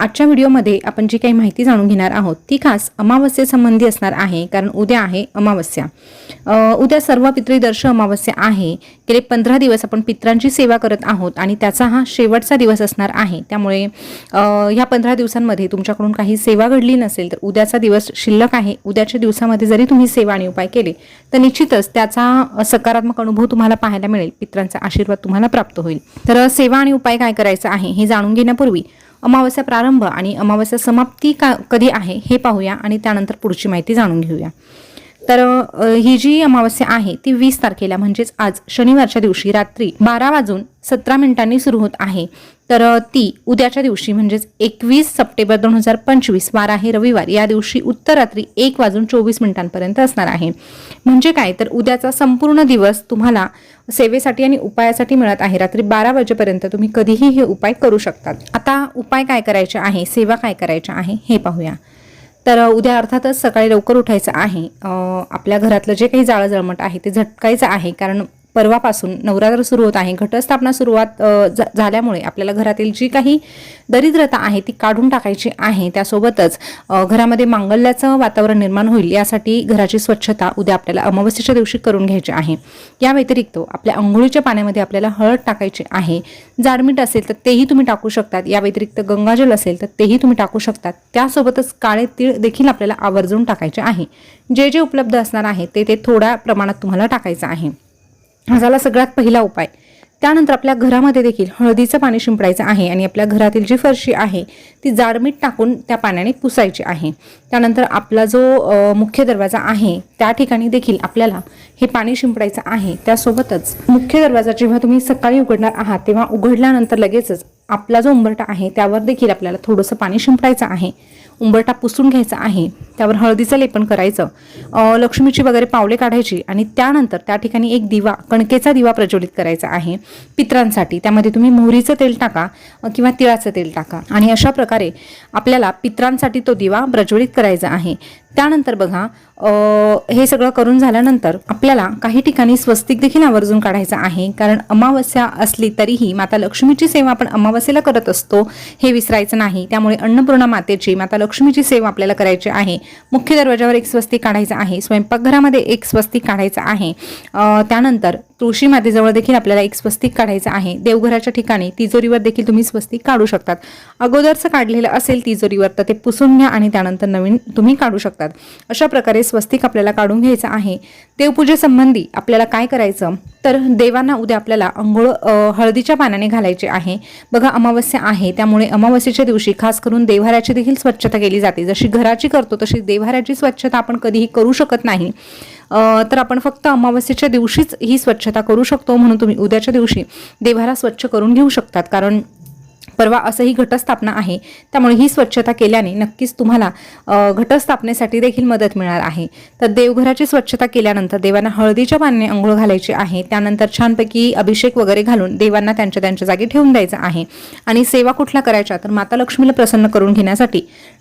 आजच्या व्हिडिओमध्ये आपण जी काही माहिती जाणून घेणार आहोत ती खास अमावस्येसंबंधी असणार आहे कारण उद्या आहे अमावस्या. उद्या सर्व पितृदर्श अमावस्या आहे. गेले पंधरा दिवस आपण पित्रांची सेवा करत आहोत आणि त्याचा हा शेवटचा दिवस असणार आहे. त्यामुळे ह्या पंधरा दिवसांमध्ये तुमच्याकडून काही सेवा घडली नसेल तर उद्याचा दिवस शिल्लक आहे. उद्याच्या दिवसामध्ये जरी तुम्ही सेवा आणि उपाय केले तर निश्चितच त्याचा सकारात्मक अनुभव तुम्हाला पाहायला मिळेल. पित्रांचा आशीर्वाद तुम्हाला प्राप्त होईल. तर सेवा आणि उपाय काय करायचं आहे हे जाणून घेण्यापूर्वी अमावस्या प्रारंभ आणि अमावस्या समाप्ती का कधी आहे हे पाहूया आणि त्यानंतर पुढची माहिती जाणून घेऊया. तर ही जी अमावस्या आहे ती वीस तारखेला म्हणजेच आज शनिवारच्या दिवशी रात्री बारा वाजून सतरा मिनिटांनी सुरू होत आहे. तर ती उद्याच्या दिवशी म्हणजेच एकवीस सप्टेंबर दोन हजार पंचवीस वार आहे रविवार या दिवशी उत्तर रात्री एक वाजून चोवीस मिनिटांपर्यंत असणार आहे. म्हणजे काय? तर उद्याचा संपूर्ण दिवस तुम्हाला सेवेसाठी आणि उपायासाठी मिळत आहे. रात्री बारा वाजेपर्यंत तुम्ही कधीही हे उपाय करू शकतात. आता उपाय काय करायचे आहे? सेवा काय करायच्या आहे? हे पाहूया. तर उद्या अर्थातच सकाळी लवकर उठायचं आहे. आपल्या घरातलं जे काही जाळं जळमट आहे ते झटकायचं आहे. कारण परवापासून नवरात्र सुरू होत आहे. घटस्थापना सुरुवात झाल्यामुळे आपल्याला घरातील जी काही दरिद्रता आहे ती काढून टाकायची आहे. त्यासोबतच घरामध्ये मांगल्याचं वातावरण निर्माण होईल यासाठी घराची स्वच्छता उद्या आपल्याला अमावस्येच्या दिवशी करून घ्यायची आहे. या व्यतिरिक्त आपल्या अंघोळीच्या पाण्यामध्ये आपल्याला हळद टाकायची आहे. जाडमीठ असेल तर तेही तुम्ही टाकू शकतात. या व्यतिरिक्त गंगाजल असेल तर तेही तुम्ही टाकू शकतात. त्यासोबतच काळे तीळ देखील आपल्याला आवर्जून टाकायचे आहे. जे जे उपलब्ध असणार आहे ते ते थोड्या प्रमाणात तुम्हाला टाकायचं आहे. हा झाला सगळ्यात पहिला उपाय. त्यानंतर आपल्या घरामध्ये देखील हळदीचं पाणी शिंपडायचं आहे आणि आपल्या घरातील जी फरशी आहे ती जाडमीठ टाकून त्या पाण्याने पुसायची आहे. त्यानंतर आपला जो मुख्य दरवाजा आहे त्या ठिकाणी देखील आपल्याला हे पाणी शिंपडायचं आहे. त्यासोबतच मुख्य दरवाजा जेव्हा तुम्ही सकाळी उघडणार आहात तेव्हा उघडल्यानंतर लगेचच आपला जो उंबरटा आहे त्यावर देखील आपल्याला थोडंसं पाणी शिंपडायचं आहे. उंबरटा पुसून घ्यायचा आहे त्यावर हळदीचं लेपन करायचं. लक्ष्मीची वगैरे पावले काढायची आणि त्यानंतर त्या ठिकाणी एक दिवा कणकेचा दिवा प्रज्वलित करायचा आहे पित्रांसाठी. त्यामध्ये तुम्ही मोहरीचं तेल टाका किंवा तिळाचं तेल टाका आणि अशा प्रकारे आपल्याला पित्रांसाठी तो दिवा प्रज्वलित करायचा आहे. त्यानंतर बघा हे सगळं करून झाल्यानंतर आपल्याला काही ठिकाणी स्वस्तिक देखील आवर्जून काढायचं आहे. कारण अमावस्या असली तरीही माता लक्ष्मीची सेवा आपण अमावस्येला करत असतो हे विसरायचं नाही. त्यामुळे अन्नपूर्णा मातेची माता लक्ष्मीची सेवा आपल्याला करायची आहे. मुख्य दरवाजावर एक स्वस्तिक काढायचं आहे. स्वयंपाकघरामध्ये एक स्वस्तिक काढायचं आहे. त्यानंतर तुळशी मातेजवळ देखील आपल्याला एक स्वस्तिक काढायचं आहे. देवघराच्या ठिकाणी तिजोरीवर देखील तुम्ही स्वस्तिक काढू शकतात. अगोदरचं काढलेलं असेल तिजोरीवर तर ते पुसून घ्या आणि त्यानंतर नवीन तुम्ही काढू शकतात. अशा प्रकारे स्वस्तिक आपल्याला काढून घ्यायचं आहे. देवपूजेसंबंधी आपल्याला काय करायचं? तर देवांना उद्या आपल्याला अंघोळ हळदीच्या पाण्याने घालायचे आहे. बघा अमावस्या आहे. त्यामुळे अमावस्येच्या दिवशी खास करून देव्हाऱ्याची देखील स्वच्छता केली जाते. जशी घराची करतो तशी देव्हाऱ्याची स्वच्छता आपण कधीही करू शकत नाही. तर आपण फक्त अमावस्येच्या दिवशीच ही स्वच्छता करू शकतो म्हणून तुम्ही उद्याच्या दिवशी देव्हारा स्वच्छ करून घेऊ शकतात. कारण परवा असंही घटस्थापना आहे. त्यामुळे ही स्वच्छता केल्याने नक्कीच तुम्हाला घटस्थापनेसाठी देखील मदत मिळणार आहे. तर देवघराची स्वच्छता केल्यानंतर देवांना हळदीच्या पाण्याने अंघोळ घालायची आहे. त्यानंतर छानपैकी अभिषेक वगैरे घालून देवांना त्यांच्या त्यांच्या जागी ठेवून द्यायचं आहे. आणि सेवा कुठल्या करायच्या तर माता लक्ष्मीला प्रसन्न करून घेण्यासाठी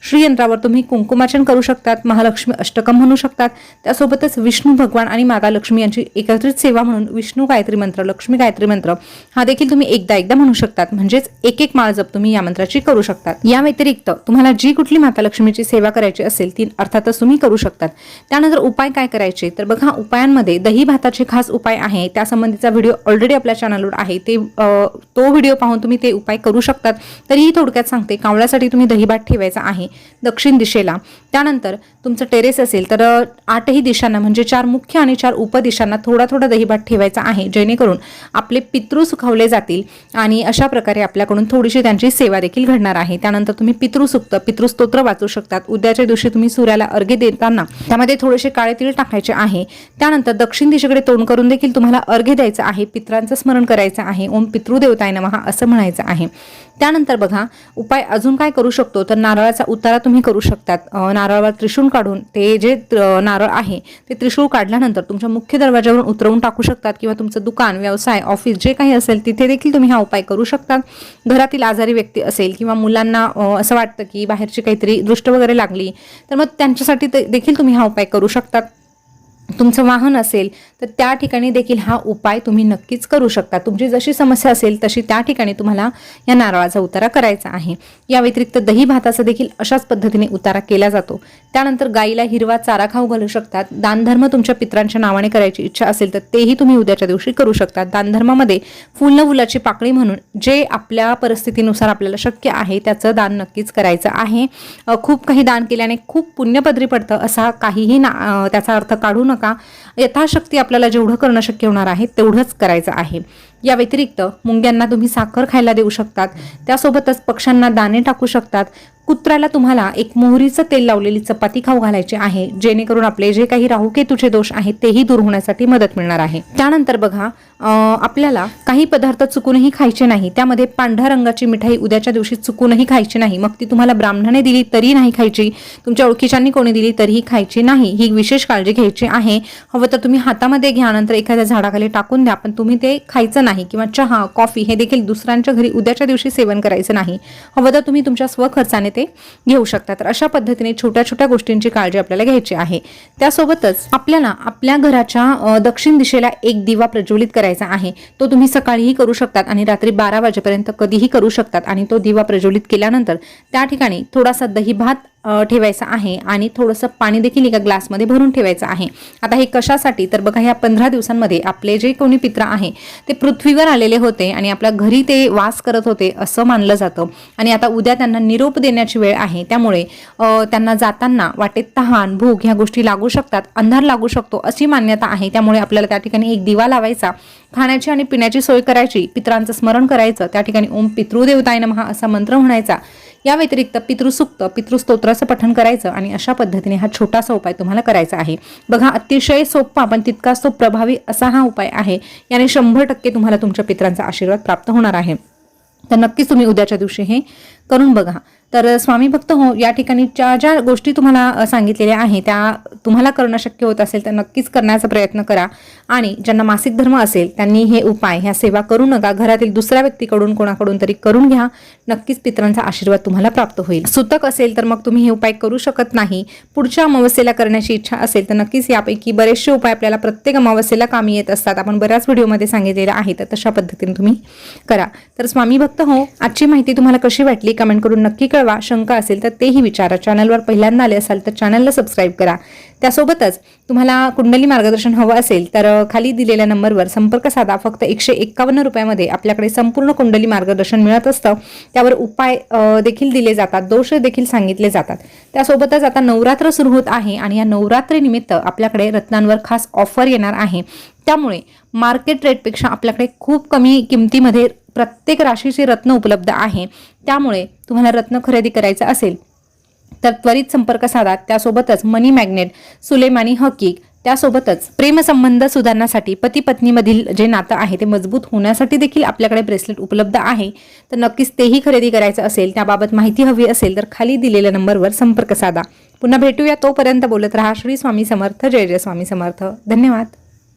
श्रीयंत्रावर तुम्ही कुंकुमाचन करू शकतात महालक्ष्मी अष्टकम म्हणू शकतात. त्यासोबतच विष्णू भगवान आणि माता लक्ष्मी यांची एकत्रित सेवा म्हणून विष्णू गायत्री मंत्र लक्ष्मी गायत्री मंत्र हा देखील तुम्ही एकदा एकदा म्हणू शकतात. म्हणजेच एक एक माळ जप तुम्ही या मंत्राची करू शकतात. या व्यतिरिक्त तुम्हाला जी कुठली माता लक्ष्मीची सेवा करायची असेल ती अर्थातच तुम्ही करू शकतात. त्यानंतर उपाय काय करायचे? तर बघा उपायांमध्ये दही भाताचे खास उपाय आहे. त्यासंबंधीचा व्हिडिओ ऑलरेडी आपल्या चॅनलवर आहे. ते तो व्हिडिओ पाहून तुम्ही ते उपाय करू शकतात. तरीही थोडक्यात सांगते कावळ्यासाठी तुम्ही दही भात ठेवायचा आहे दक्षिण दिशेला. त्यानंतर तुमचं टेरेस असेल तर आठही दिशांना म्हणजे चार मुख्य आणि चार उपदिशांना थोडा थोडा दहीभात ठेवायचा आहे. जेणेकरून आपले पितृ सुखावले जातील आणि अशा प्रकारे आपल्याकडून थोडीशी त्यांची सेवा देखील घडणार आहे. त्यानंतर तुम्ही पितृसुक्त पितृस्तोत्र वाचू शकतात. उद्याच्या दिवशी तुम्ही सूर्याला अर्घ्य देताना त्यामध्ये थोडेसे काळे तीळ टाकायचे आहे. त्यानंतर दक्षिण दिशेकडे तोंड करून देखील तुम्हाला अर्घ्य द्यायचं आहे. पित्रांचं स्मरण करायचं आहे. ओम पितृदेवताय नमहा असं म्हणायचं आहे. त्यानंतर बघा उपाय अजून काय करू शकतो? तर नारळाचा उतारा तुम्ही करू शकतात. नारळावर त्रिशूळ काढून ते जे त्र- नारळ आहे ते त्रिशूळ काढल्यानंतर तुमच्या मुख्य दरवाजावरून उतरवून टाकू शकतात किंवा तुमचं दुकान व्यवसाय ऑफिस जे काही असेल तिथे देखील तुम्ही हा उपाय करू शकतात. घरातील आजारी व्यक्ती असेल किंवा मुलांना असं वाटतं की बाहेरची काहीतरी दृष्ट वगैरे लागली तर मग त्यांच्यासाठी ते- देखील तुम्ही हा उपाय करू शकतात तुमचं वाहन असेल तर त्या ठिकाणी देखील हा उपाय तुम्ही नक्कीच करू शकता. तुमची जशी समस्या असेल तशी त्या ठिकाणी तुम्हाला या नारळाचा उतारा करायचा आहे. या व्यतिरिक्त दही भाताचा देखील अशाच पद्धतीने उतारा केला जातो. त्यानंतर गाईला हिरवा चारा खाऊ घालू शकतात. दानधर्म तुमच्या पित्रांच्या नावाने करायची इच्छा असेल तर तेही तुम्ही उद्याच्या दिवशी करू शकता. दानधर्मामध्ये फुल फुलाची पाकळी म्हणून जे आपल्या परिस्थितीनुसार आपल्याला शक्य आहे त्याचं दान नक्कीच करायचं आहे. खूप काही दान केल्याने खूप पुण्यपदरी पडतं असा काहीही ना त्याचा अर्थ काढू नका. यथाशक्ती आपल्याला जेवढं करणं शक्य होणार आहे तेवढंच करायचं आहे. या व्यतिरिक्त मुंग्यांना तुम्ही साखर खायला देऊ शकतात. त्यासोबतच पक्ष्यांना दाणे टाकू शकतात. कुत्र्याला तुम्हाला एक मोहरीचं तेल लावलेली चपाती खाऊ घालायची आहे. जेणेकरून आपले जे काही राहुकेतूचे दोष आहेत तेही दूर होण्यासाठी मदत मिळणार आहे. त्यानंतर बघा आपल्याला काही पदार्थ चुकूनही खायचे नाही. त्यामध्ये पांढऱ्या रंगाची मिठाई उद्याच्या दिवशी चुकूनही खायची नाही. मग ती तुम्हाला ब्राह्मणाने दिली तरी नाही खायची. तुमच्या ओळखीच्यांनी कोणी दिली तरीही खायची नाही. ही विशेष काळजी घ्यायची आहे. हवं तर तुम्ही हातामध्ये घ्या नंतर एखाद्या झाडाखाली टाकून द्या पण तुम्ही ते खायचं नाही किंवा चहा कॉफी हे देखील दुसऱ्यांच्या घरी उद्याच्या दिवशी सेवन करायचं नाही. हवं तर तुम्ही तुमच्या स्वखर्चाने ते घेऊ शकता तर अशा पद्धतीने छोट्या छोट्या गोष्टींची काळजी आपल्याला घ्यायची आहे. त्यासोबतच आपल्याला आपल्या घराच्या दक्षिण दिशेला एक दिवा प्रज्वलित करायचा आहे. तो तुम्ही सकाळीही करू शकतात आणि रात्री बारा वाजेपर्यंत कधीही करू शकतात आणि तो दिवा प्रज्वलित केल्यानंतर त्या ठिकाणी थोडासा दही भात ठेवायचा आहे आणि थोडंसं पाणी देखील एका ग्लासमध्ये भरून ठेवायचं आहे. आता हे कशासाठी? तर बघा ह्या पंधरा दिवसांमध्ये आपले जे कोणी पित्र आहे ते पृथ्वीवर आलेले होते आणि आपल्या घरी ते वास करत होते असं मानलं जातं. आणि आता उद्या त्यांना निरोप देण्याची वेळ आहे. त्यामुळे त्यांना जाताना वाटेत तहान भूक ह्या गोष्टी लागू शकतात अंधार लागू शकतो अशी मान्यता आहे. त्यामुळे आपल्याला त्या ठिकाणी एक दिवा लावायचा खाण्याची आणि पिण्याची सोय करायची पित्रांचं स्मरण करायचं त्या ठिकाणी ओम पितृदेवताय नमहा असा मंत्र म्हणायचा. या व्यतिरिक्त पितृसुक्त पितृस्तोत्राचं पठण करायचं आणि अशा पद्धतीने हा छोटासा उपाय तुम्हाला करायचा आहे. बघा अतिशय सोपा पण तितकाच तो प्रभावी असा हा उपाय आहे. याने शंभर टक्के तुम्हाला तुमच्या पित्रांचा आशीर्वाद प्राप्त होणार आहे. तर नक्कीच तुम्ही उद्याच्या दिवशी हे करून बघा. तर स्वामी भक्त हो या ठिकाणी ज्या ज्या गोष्टी तुम्हाला सांगितलेल्या आहे त्या तुम्हाला करणं शक्य होत असेल तर नक्कीच करण्याचा प्रयत्न करा. आणि ज्यांना मासिक धर्म असेल त्यांनी हे उपाय ह्या सेवा करू नका. घरातील दुसऱ्या व्यक्तीकडून कोणाकडून तरी करून घ्या. नक्कीच पित्रांचा आशीर्वाद तुम्हाला प्राप्त होईल. सुतक असेल तर मग तुम्ही हे उपाय करू शकत नाही. पुढच्या अमावस्येला करण्याची इच्छा असेल तर नक्कीच यापैकी बरेचसे उपाय आपल्याला प्रत्येक अमावस्येला कामी येत असतात. आपण बऱ्याच व्हिडिओमध्ये सांगितलेलं आहे तर तशा पद्धतीने तुम्ही करा. तर स्वामी भक्त हो आजची माहिती तुम्हाला कशी वाटली कमेंट करून नक्की कळवा शंका असेल तर तेही विचारा. चॅनलवर पहिल्यांदा आले असाल तर चॅनलला सबस्क्राईब करा. त्यासोबतच तुम्हाला कुंडली मार्गदर्शन हवं असेल तर खाली दिलेल्या नंबरवर संपर्क साधा. फक्त एकशे एक्कावन्न रुपयामध्ये आपल्याकडे संपूर्ण कुंडली मार्गदर्शन मिळत असतं. त्यावर उपाय देखील दिले जातात. दोष देखील सांगितले जातात. त्यासोबतच आता नवरात्र सुरू होत आहे आणि या नवरात्रीनिमित्त आपल्याकडे रत्नांवर खास ऑफर येणार आहे. त्यामुळे मार्केट रेटपेक्षा आपल्याकडे खूप कमी किमतीमध्ये प्रत्येक राशीचे रत्न उपलब्ध आहे. त्यामुळे तुम्हाला रत्न खरेदी करायचं असेल तर त्वरित संपर्क साधा. त्यासोबतच मनी मॅग्नेट सुलेमानी हकीक त्यासोबतच प्रेमसंबंध सुधारण्यासाठी पती पत्नीमधील जे नातं आहे ते मजबूत होण्यासाठी देखील आपल्याकडे ब्रेसलेट उपलब्ध आहे. तर नक्कीच तेही खरेदी करायचं असेल त्याबाबत माहिती हवी असेल तर खाली दिलेल्या नंबरवर संपर्क साधा. पुन्हा भेटूया तोपर्यंत बोलत राहा. श्री स्वामी समर्थ. जय जय स्वामी समर्थ. धन्यवाद.